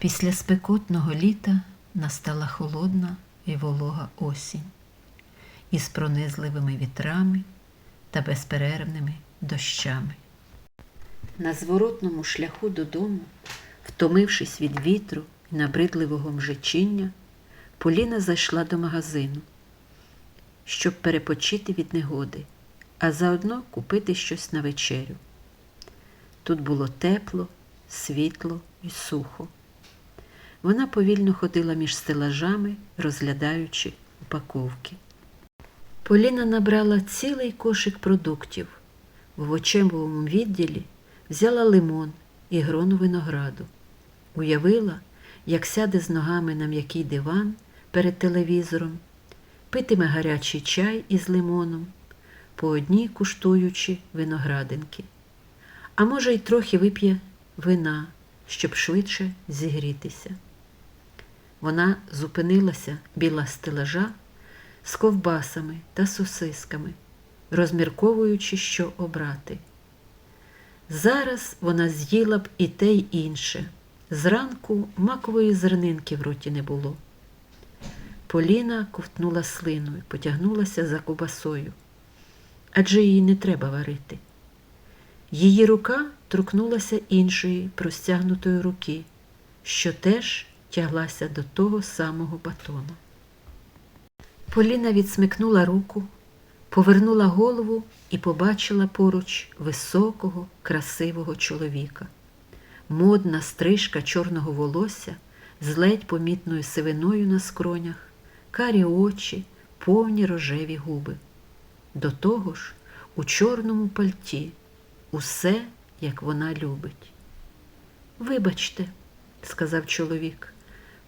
Після спекотного літа настала холодна і волога осінь із пронизливими вітрами та безперервними дощами. На зворотному шляху додому, втомившись від вітру і набридливого мжичіння, Поліна зайшла до магазину, щоб перепочити від негоди, а заодно купити щось на вечерю. Тут було тепло, світло і сухо. Вона повільно ходила між стелажами, розглядаючи упаковки. Поліна набрала цілий кошик продуктів. В овочевому відділі взяла лимон і грону винограду. Уявила, як сяде з ногами на м'який диван перед телевізором, питиме гарячий чай із лимоном, по одній куштуючи виноградинки. А може, й трохи вип'є вина, щоб швидше зігрітися. Вона зупинилася біля стелажа з ковбасами та сосисками, розмірковуючи, що обрати. Зараз вона з'їла б і те, й інше. Зранку макової зернинки в роті не було. Поліна ковтнула слину і потягнулася за ковбасою, адже її не треба варити. Її рука торкнулася іншої простягнутої руки, що теж тяглася до того самого батона. Поліна відсмикнула руку, повернула голову і побачила поруч високого, красивого чоловіка. Модна стрижка чорного волосся з ледь помітною сивиною на скронях, карі очі, повні рожеві губи. До того ж, у чорному пальті, усе, як вона любить. Вибачте, сказав чоловік,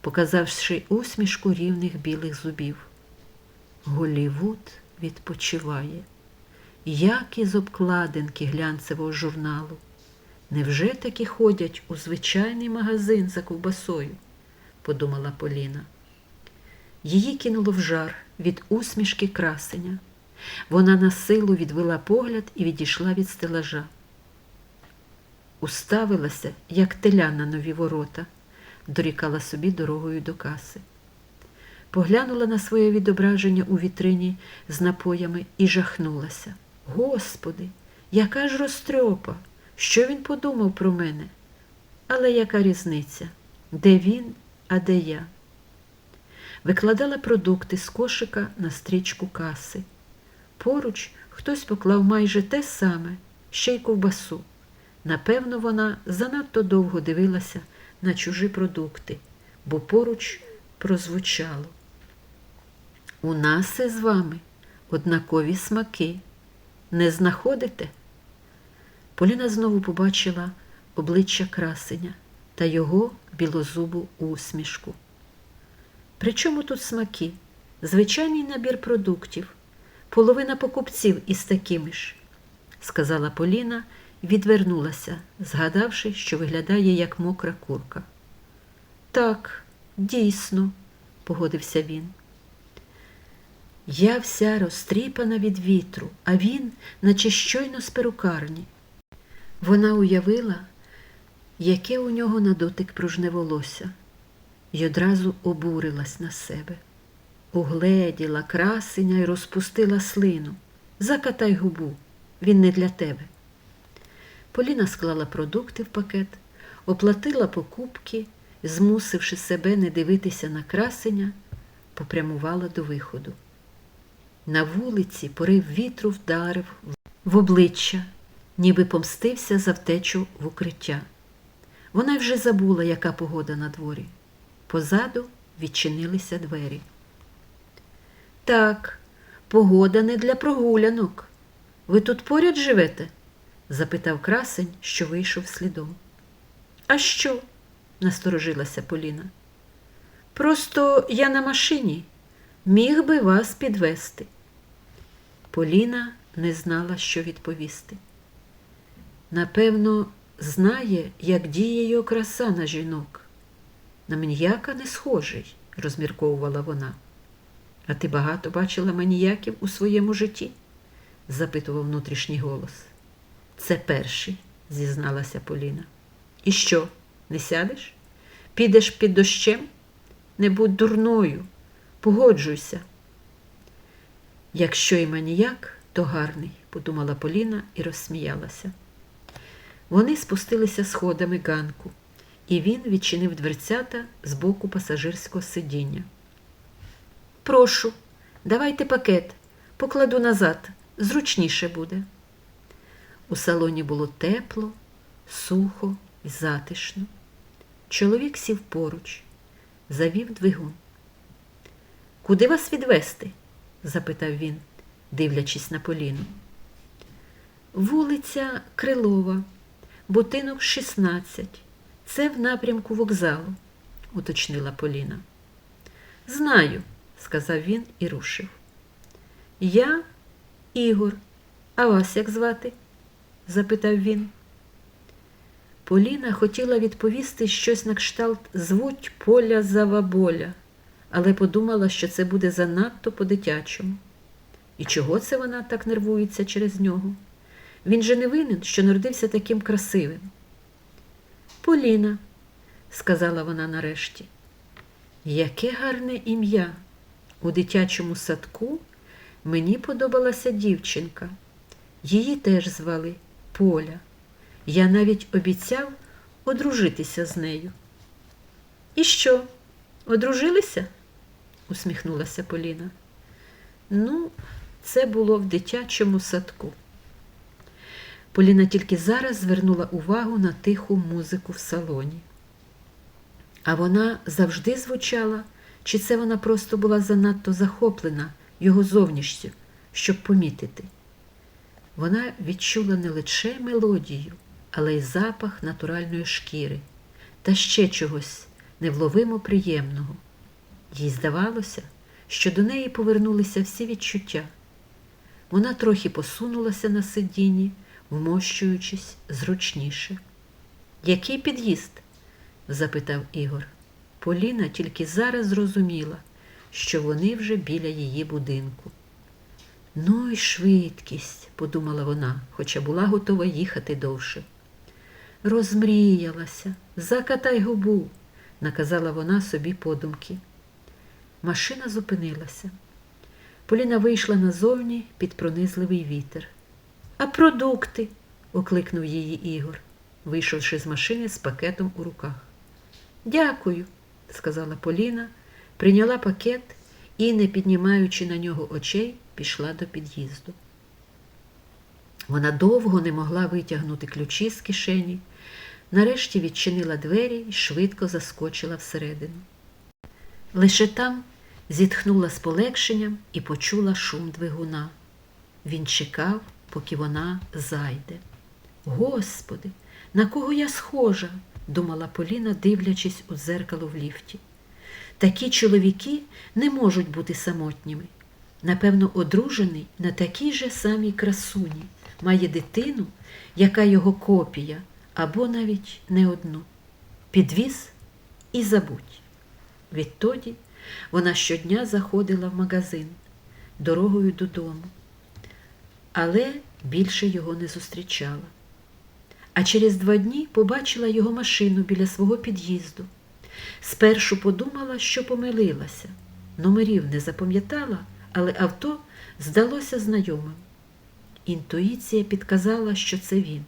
показавши усмішку рівних білих зубів. Голівуд відпочиває, як із обкладинки глянцевого журналу. Невже таки ходять у звичайний магазин за ковбасою? подумала Поліна. Її кинуло в жар від усмішки красення. Вона на силу відвела погляд і відійшла від стелажа. Уставилася, як теля на нові ворота, дорікала собі дорогою до каси. Поглянула на своє відображення у вітрині з напоями і жахнулася. Господи, яка ж розтрьопа! Що він подумав про мене? Але яка різниця? Де він, а де я? Викладала продукти з кошика на стрічку каси. Поруч хтось поклав майже те саме, ще й ковбасу. Напевно, вона занадто довго дивилася на чужі продукти, бо поруч прозвучало. У нас із вами однакові смаки. Не знаходите? Поліна знову побачила обличчя красеня та його білозубу усмішку. Причому тут смаки? Звичайний набір продуктів, половина покупців із такими ж, сказала Поліна відвернулася, згадавши, що виглядає як мокра курка. Так, дійсно, погодився він. Я вся розтріпана від вітру, а він, наче щойно з перукарні. Вона уявила, яке у нього на дотик пружне волосся, й одразу обурилась на себе. Угледіла красеня й розпустила слину. Закатай губу, він не для тебе. Поліна склала продукти в пакет, оплатила покупки, змусивши себе не дивитися на красеня, попрямувала до виходу. На вулиці порив вітру вдарив в обличчя, ніби помстився за втечу в укриття. Вона вже забула, яка погода на дворі. Позаду відчинилися двері. Так, погода не для прогулянок. Ви тут поряд живете? Запитав красень, що вийшов слідом. А що? насторожилася Поліна. Просто я на машині міг би вас підвести. Поліна не знала, що відповісти. Напевно, знає, як діє його краса на жінок. На маніяка не схожий, розмірковувала вона. А ти багато бачила маніяків у своєму житті? запитував внутрішній голос. Це перший, зізналася Поліна. І що, не сядеш? Підеш під дощем? Не будь дурною, погоджуйся. Якщо і маніяк, то гарний, подумала Поліна і розсміялася. Вони спустилися сходами ганку, і він відчинив дверцята з боку пасажирського сидіння. Прошу, давайте пакет, покладу назад, зручніше буде. У салоні було тепло, сухо і затишно. Чоловік сів поруч, завів двигун. Куди вас відвести? запитав він, дивлячись на Поліну. Вулиця Крилова, будинок 16. Це в напрямку вокзалу, уточнила Поліна. Знаю, сказав він і рушив. Я Ігор, а вас як звати? Запитав він. Поліна хотіла відповісти щось на кшталт звуть Поля Заваболя, але подумала, що це буде занадто по-дитячому. І чого це вона так нервується через нього? Він же не винен, що народився таким красивим. Поліна, сказала вона нарешті, яке гарне ім'я. У дитячому садку мені подобалася дівчинка. Її теж звали Поля. Я навіть обіцяв одружитися з нею. І що? Одружилися? усміхнулася Поліна. Ну, це було в дитячому садку. Поліна тільки зараз звернула увагу на тиху музику в салоні. А вона завжди звучала, чи це вона просто була занадто захоплена його зовнішністю, щоб помітити. Вона відчула не лише мелодію, але й запах натуральної шкіри та ще чогось невловимо приємного. Їй здавалося, що до неї повернулися всі відчуття. Вона трохи посунулася на сидінні, вмощуючись зручніше. Який під'їзд? запитав Ігор. Поліна тільки зараз зрозуміла, що вони вже біля її будинку. Ну й швидкість, подумала вона, хоча була готова їхати довше. Розмріялася, закатай губу, наказала вона собі подумки. Машина зупинилася. Поліна вийшла назовні під пронизливий вітер. А продукти? окликнув її Ігор, вийшовши з машини з пакетом у руках. Дякую, сказала Поліна, прийняла пакет і, не піднімаючи на нього очей, пішла до під'їзду. Вона довго не могла витягнути ключі з кишені, нарешті відчинила двері і швидко заскочила всередину. Лише там зітхнула з полегшенням і почула шум двигуна. Він чекав, поки вона зайде. Господи, на кого я схожа? думала Поліна, дивлячись у дзеркало в ліфті. Такі чоловіки не можуть бути самотніми. Напевно, одружений на такій же самій красуні, має дитину, яка його копія, або навіть не одну. Підвіз і забудь. Відтоді вона щодня заходила в магазин дорогою додому, але більше його не зустрічала. А через два дні побачила його машину біля свого під'їзду. Спершу подумала, що помилилася. Номерів не запам'ятала, але авто здалося знайомим. Інтуїція підказала, що це він.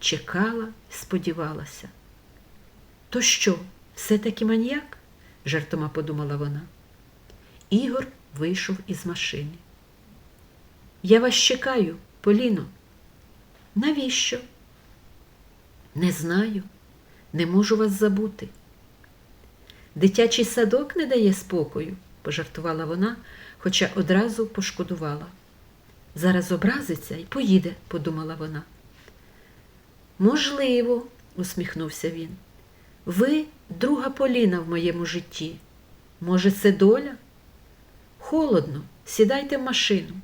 Чекала сподівалася. То що, все-таки маньяк? жартома подумала вона. Ігор вийшов із машини. Я вас чекаю, Поліно. Навіщо? Не знаю, не можу вас забути. Дитячий садок не дає спокою, пожартувала вона, хоча одразу пошкодувала. Зараз образиться і поїде, подумала вона. Можливо, усміхнувся він. Ви друга Поліна в моєму житті. Може, це доля? Холодно, сідайте в машину.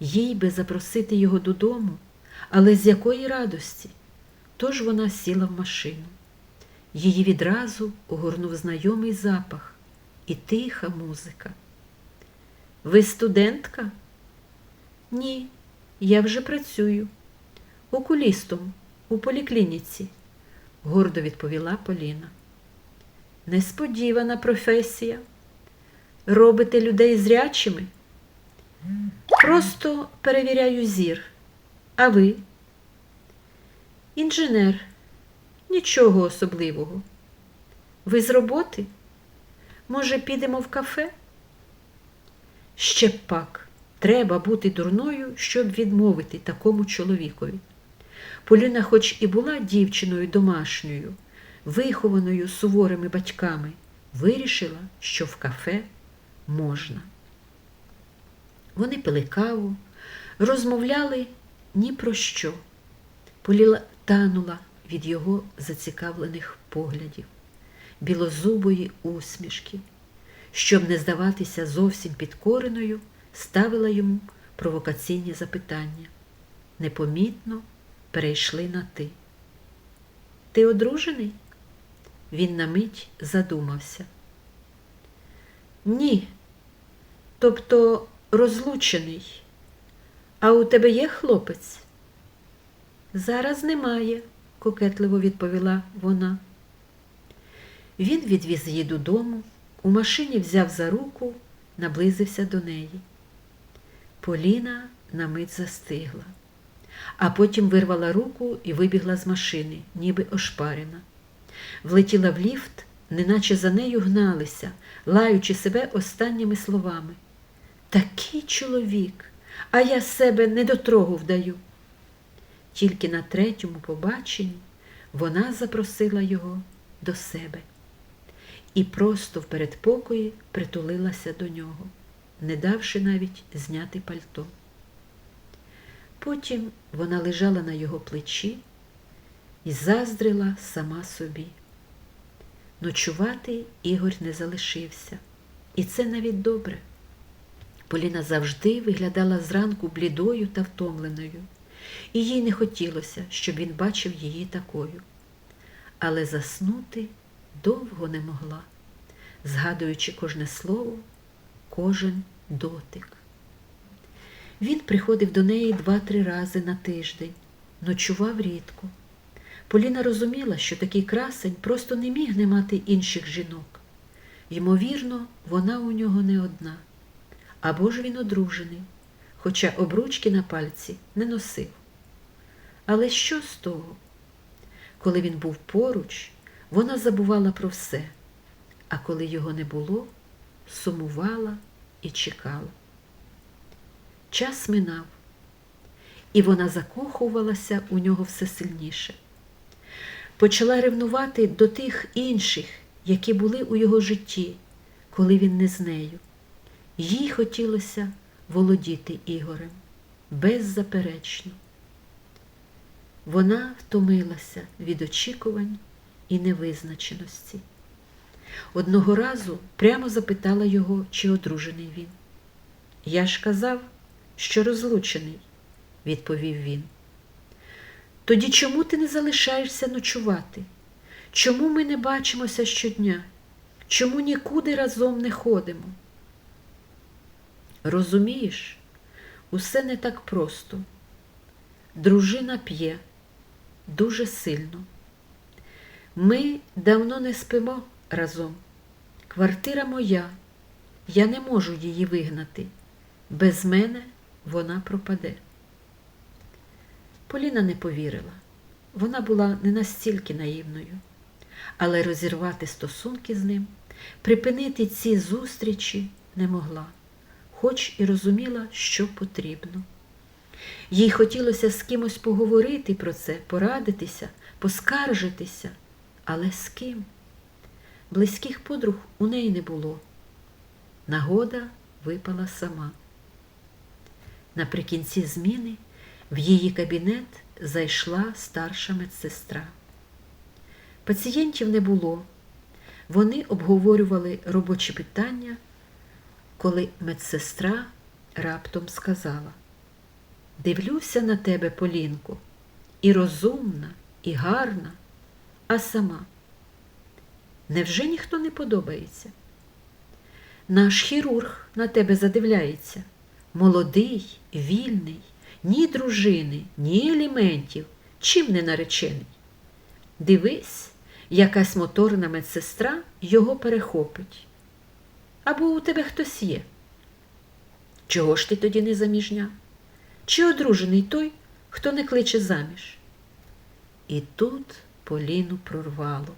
Їй би запросити його додому, але з якої радості? Тож вона сіла в машину. Її відразу огорнув знайомий запах і тиха музика. Ви студентка? Ні, я вже працюю. Окулістом у поліклініці. гордо відповіла Поліна. Несподівана професія. Робите людей зрячими? Просто перевіряю зір. А ви? Інженер. Нічого особливого. Ви з роботи? Може, підемо в кафе? Ще пак, треба бути дурною, щоб відмовити такому чоловікові. Поліна, хоч і була дівчиною домашньою, вихованою суворими батьками, вирішила, що в кафе можна. Вони пили каву, розмовляли ні про що. Поліла танула від його зацікавлених поглядів, білозубої усмішки. Щоб не здаватися зовсім підкореною, ставила йому провокаційні запитання. Непомітно перейшли на ти. Ти одружений? Він на мить задумався. Ні, тобто розлучений. А у тебе є хлопець? Зараз немає, кокетливо відповіла вона. Він відвіз її додому, у машині взяв за руку, наблизився до неї. Поліна на мить застигла, а потім вирвала руку і вибігла з машини, ніби ошпарена. Влетіла в ліфт, неначе за нею гналися, лаючи себе останніми словами. Такий чоловік, а я себе недотрогу вдаю. Тільки на третьому побаченні вона запросила його до себе і просто в передпокої притулилася до нього, не давши навіть зняти пальто. Потім вона лежала на його плечі і заздрила сама собі. Ночувати Ігор не залишився, і це навіть добре. Поліна завжди виглядала зранку блідою та втомленою, і їй не хотілося, щоб він бачив її такою. Але заснути довго не могла, згадуючи кожне слово, кожен дотик. Він приходив до неї два-три рази на тиждень, ночував рідко. Поліна розуміла, що такий красень просто не міг не мати інших жінок. Ймовірно, вона у нього не одна. Або ж він одружений, хоча обручки на пальці не носив. Але що з того? Коли він був поруч, вона забувала про все, а коли його не було, сумувала і чекала. Час минав, і вона закохувалася у нього все сильніше. Почала ревнувати до тих інших, які були у його житті, коли він не з нею. Їй хотілося володіти Ігорем беззаперечно. Вона втомилася від очікувань і невизначеності. Одного разу прямо запитала його, чи одружений він. Я ж казав, що розлучений, відповів він. Тоді чому ти не залишаєшся ночувати? Чому ми не бачимося щодня? Чому нікуди разом не ходимо? Розумієш, усе не так просто. Дружина п'є дуже сильно. Ми давно не спимо разом. Квартира моя, я не можу її вигнати. Без мене вона пропаде. Поліна не повірила. Вона була не настільки наївною, але розірвати стосунки з ним, припинити ці зустрічі не могла, хоч і розуміла, що потрібно. Їй хотілося з кимось поговорити про це, порадитися, поскаржитися, але з ким? Близьких подруг у неї не було. Нагода випала сама. Наприкінці зміни в її кабінет зайшла старша медсестра. Пацієнтів не було. Вони обговорювали робочі питання, коли медсестра раптом сказала Дивлюся на тебе, Полінко, і розумна, і гарна, а сама. Невже ніхто не подобається? Наш хірург на тебе задивляється, молодий, вільний, ні дружини, ні елементів, чим не наречений. Дивись, якась моторна медсестра його перехопить. Або у тебе хтось є. Чого ж ти тоді не заміжня? Чи одружений той, хто не кличе заміж? І тут Поліну прорвало.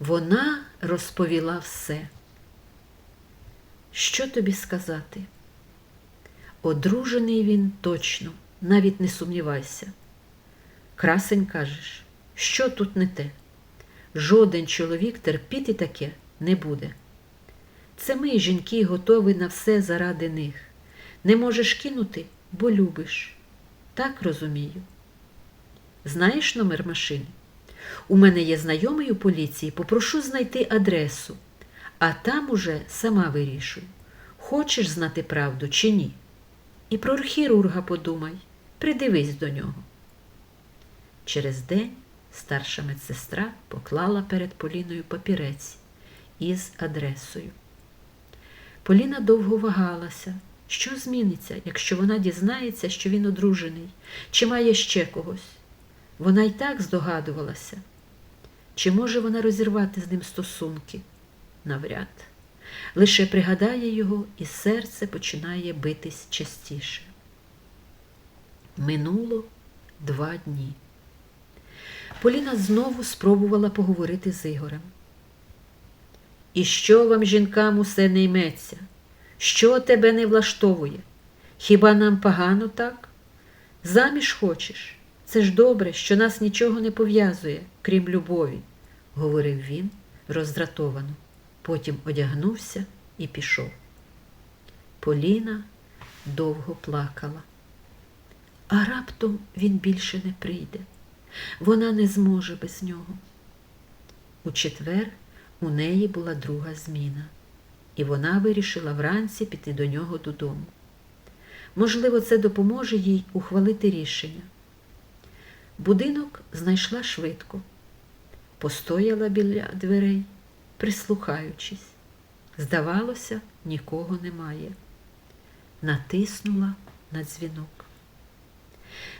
Вона розповіла все. Що тобі сказати? Одружений він точно, навіть не сумнівайся. Красень кажеш, що тут не те? Жоден чоловік терпіти таке не буде. Це ми, жінки, готові на все заради них. Не можеш кинути, бо любиш. Так розумію. Знаєш номер машини? У мене є знайомий у поліції, попрошу знайти адресу, а там уже сама вирішуй, хочеш знати правду чи ні. І про хірурга подумай, придивись до нього. Через день старша медсестра поклала перед Поліною папірець із адресою. Поліна довго вагалася, що зміниться, якщо вона дізнається, що він одружений, чи має ще когось. Вона й так здогадувалася. Чи може вона розірвати з ним стосунки? Навряд. Лише пригадає його, і серце починає битись частіше. Минуло два дні. Поліна знову спробувала поговорити з Ігорем. І що вам, жінкам, усе не йметься? Що тебе не влаштовує? Хіба нам погано так? Заміж хочеш? Це ж добре, що нас нічого не пов'язує, крім любові, говорив він роздратовано. Потім одягнувся і пішов. Поліна довго плакала. А раптом він більше не прийде. Вона не зможе без нього. У четвер у неї була друга зміна, і вона вирішила вранці піти до нього додому. Можливо, це допоможе їй ухвалити рішення. Будинок знайшла швидко, постояла біля дверей, прислухаючись. Здавалося, нікого немає. Натиснула на дзвінок.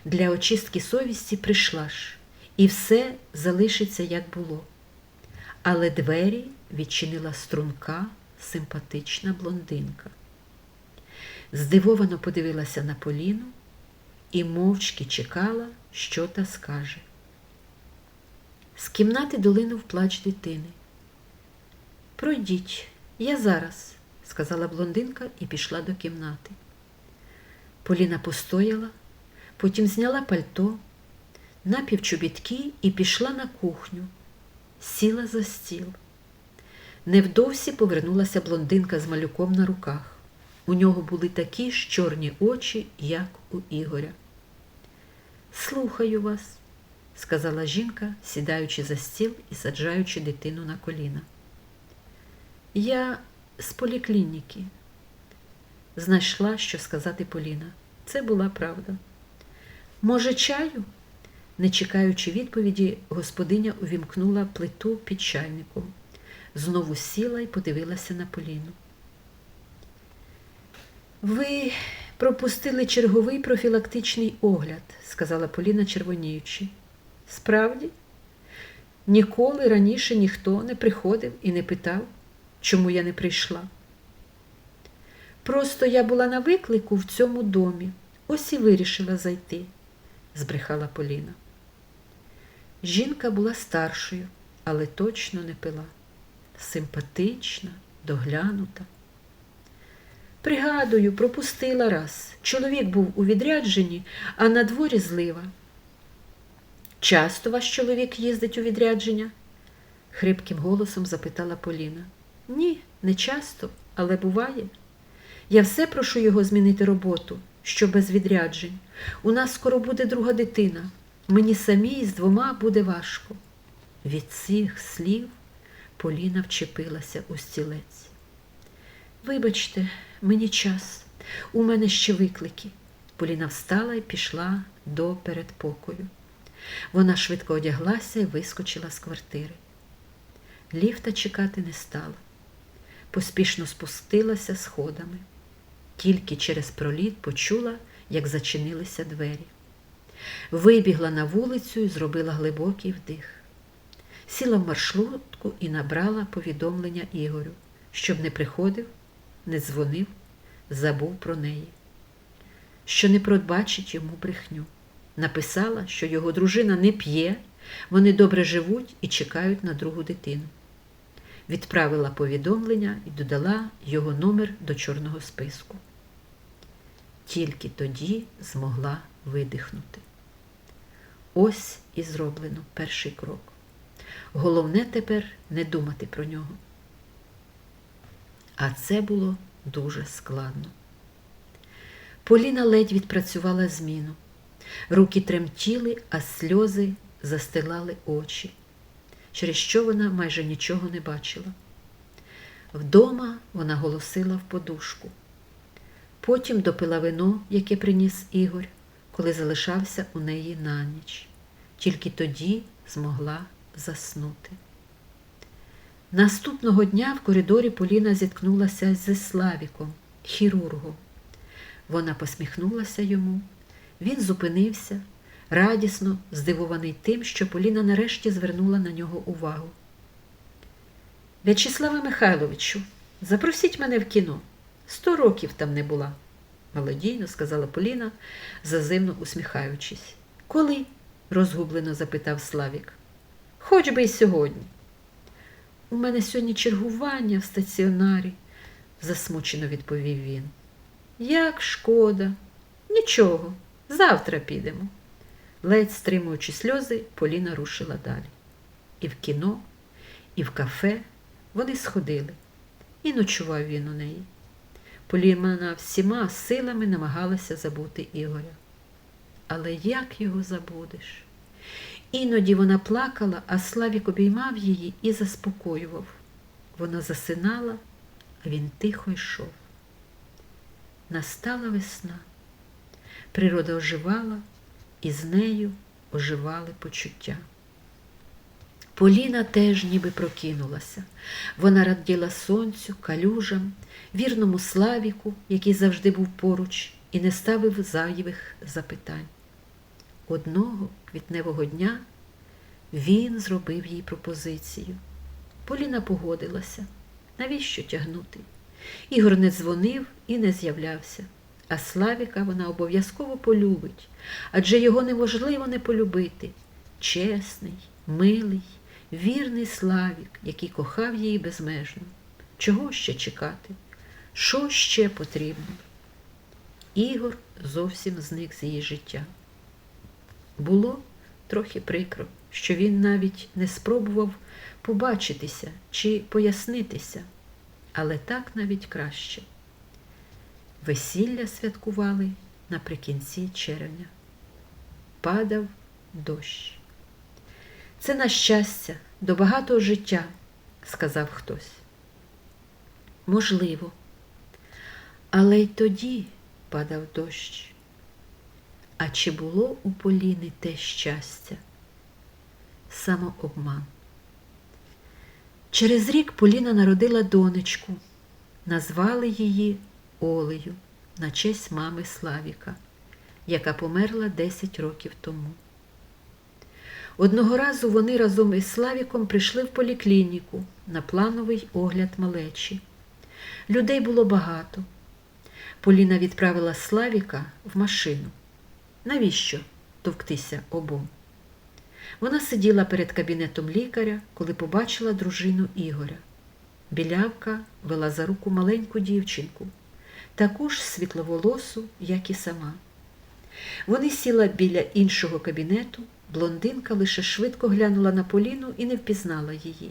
Для очистки совісті прийшла ж, і все залишиться, як було. Але двері відчинила струнка, симпатична блондинка. Здивовано подивилася на Поліну і мовчки чекала, що та скаже. З кімнати долинув плач дитини. Пройдіть, я зараз, сказала блондинка і пішла до кімнати. Поліна постояла, потім зняла пальто, напівчобітки і пішла на кухню, сіла за стіл. Невдовзі повернулася блондинка з малюком на руках. У нього були такі ж чорні очі, як у Ігоря. Слухаю вас, сказала жінка, сідаючи за стіл і саджаючи дитину на коліна. Я з поліклініки. Знайшла, що сказати Поліна. Це була правда. Може, чаю? Не чекаючи відповіді, господиня увімкнула плиту під чайником. Знову сіла і подивилася на Поліну. Ви пропустили черговий профілактичний огляд, сказала Поліна червоніючи. Справді, ніколи раніше ніхто не приходив і не питав, чому я не прийшла. Просто я була на виклику в цьому домі, ось і вирішила зайти, збрехала Поліна. Жінка була старшою, але точно не пила, симпатична, доглянута. Пригадую, пропустила раз. Чоловік був у відрядженні, а на дворі злива. Часто ваш чоловік їздить у відрядження? хрипким голосом запитала Поліна. Ні, не часто, але буває. Я все прошу його змінити роботу, що без відряджень. У нас скоро буде друга дитина. Мені самій з двома буде важко. Від цих слів Поліна вчепилася у стілець. Вибачте, мені час, у мене ще виклики. Поліна встала і пішла до передпокою. Вона швидко одяглася і вискочила з квартири. Ліфта чекати не стала. Поспішно спустилася сходами. Тільки через проліт почула, як зачинилися двері. Вибігла на вулицю і зробила глибокий вдих. сіла в маршрутку і набрала повідомлення Ігорю, щоб не приходив, не дзвонив, забув про неї, що не пробачить йому брехню. Написала, що його дружина не п'є, вони добре живуть і чекають на другу дитину. Відправила повідомлення і додала його номер до чорного списку. Тільки тоді змогла видихнути. Ось і зроблено перший крок. Головне тепер не думати про нього. А це було дуже складно. Поліна ледь відпрацювала зміну. Руки тремтіли, а сльози застилали очі, через що вона майже нічого не бачила. Вдома вона голосила в подушку. Потім допила вино, яке приніс Ігор, коли залишався у неї на ніч. Тільки тоді змогла заснути. Наступного дня в коридорі Поліна зіткнулася зі Славіком, хірургом. Вона посміхнулася йому. Він зупинився, радісно здивований тим, що Поліна нарешті звернула на нього увагу. В'ячеславе Михайловичу, запросіть мене в кіно. Сто років там не була, молодійно сказала Поліна, зазивно усміхаючись. Коли? розгублено запитав Славік. Хоч би й сьогодні. У мене сьогодні чергування в стаціонарі, засмучено відповів він. Як шкода, нічого, завтра підемо. Ледь стримуючи сльози, Поліна рушила далі. І в кіно, і в кафе вони сходили, і ночував він у неї. Поліна всіма силами намагалася забути Ігоря. Але як його забудеш? Іноді вона плакала, а Славік обіймав її і заспокоював. Вона засинала, а він тихо йшов. Настала весна. Природа оживала, і з нею оживали почуття. Поліна теж ніби прокинулася. Вона раділа сонцю, калюжам, вірному славіку, який завжди був поруч, і не ставив зайвих запитань. Одного квітневого дня він зробив їй пропозицію. Поліна погодилася. Навіщо тягнути? Ігор не дзвонив і не з'являвся, а Славіка вона обов'язково полюбить, адже його неможливо не полюбити. Чесний, милий, вірний Славік, який кохав її безмежно. Чого ще чекати? Що ще потрібно? Ігор зовсім зник з її життя. Було трохи прикро, що він навіть не спробував побачитися чи пояснитися, але так навіть краще. Весілля святкували наприкінці червня. Падав дощ. Це на щастя, до багатого життя, сказав хтось. Можливо, але й тоді падав дощ. А чи було у Поліни те щастя? Самообман. Через рік Поліна народила донечку, назвали її Олею на честь мами Славіка, яка померла 10 років тому. Одного разу вони разом із Славіком прийшли в поліклініку на плановий огляд малечі. Людей було багато. Поліна відправила Славіка в машину. Навіщо товктися обом? Вона сиділа перед кабінетом лікаря, коли побачила дружину Ігоря. Білявка вела за руку маленьку дівчинку, таку ж світловолосу, як і сама. Вони сіла біля іншого кабінету, блондинка лише швидко глянула на Поліну і не впізнала її.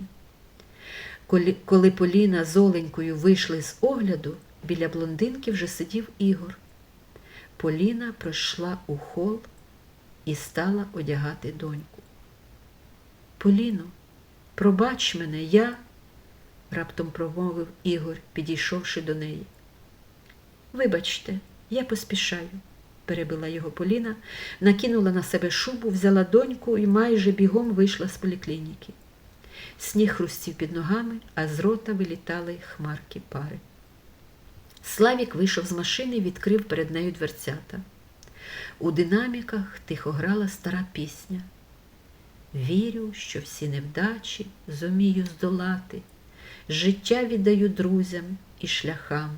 Коли Поліна з Оленькою вийшли з огляду, біля блондинки вже сидів Ігор. Поліна пройшла у хол і стала одягати доньку. Поліно, пробач мене, я, раптом промовив Ігор, підійшовши до неї. Вибачте, я поспішаю, перебила його Поліна, накинула на себе шубу, взяла доньку і майже бігом вийшла з поліклініки. Сніг хрустів під ногами, а з рота вилітали хмарки пари. Славік вийшов з машини і відкрив перед нею дверцята. У динаміках тихо грала стара пісня. Вірю, що всі невдачі зумію здолати, життя віддаю друзям і шляхам.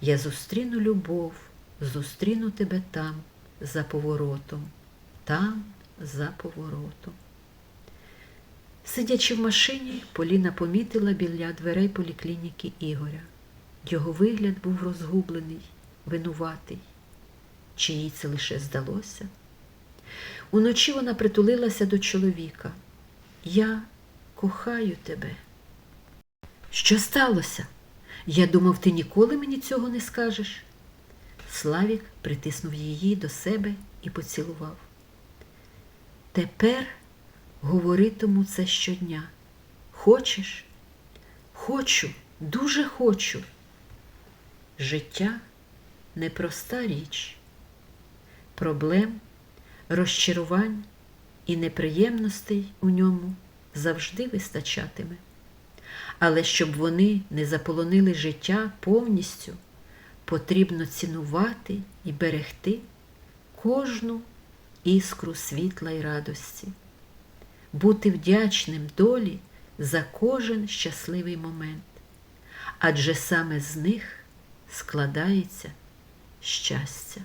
Я зустріну любов, зустріну тебе там, за поворотом, там, за поворотом. Сидячи в машині, Поліна помітила біля дверей поліклініки Ігоря. Його вигляд був розгублений, винуватий. Чи їй це лише здалося? Уночі вона притулилася до чоловіка. Я кохаю тебе. Що сталося? Я думав, ти ніколи мені цього не скажеш. Славік притиснув її до себе і поцілував. Тепер говоритиму це щодня. Хочеш? Хочу, дуже хочу. Життя непроста річ. Проблем, розчарувань і неприємностей у ньому завжди вистачатиме. Але щоб вони не заполонили життя повністю, потрібно цінувати і берегти кожну іскру світла й радості, бути вдячним долі за кожен щасливий момент, адже саме з них складається щастя.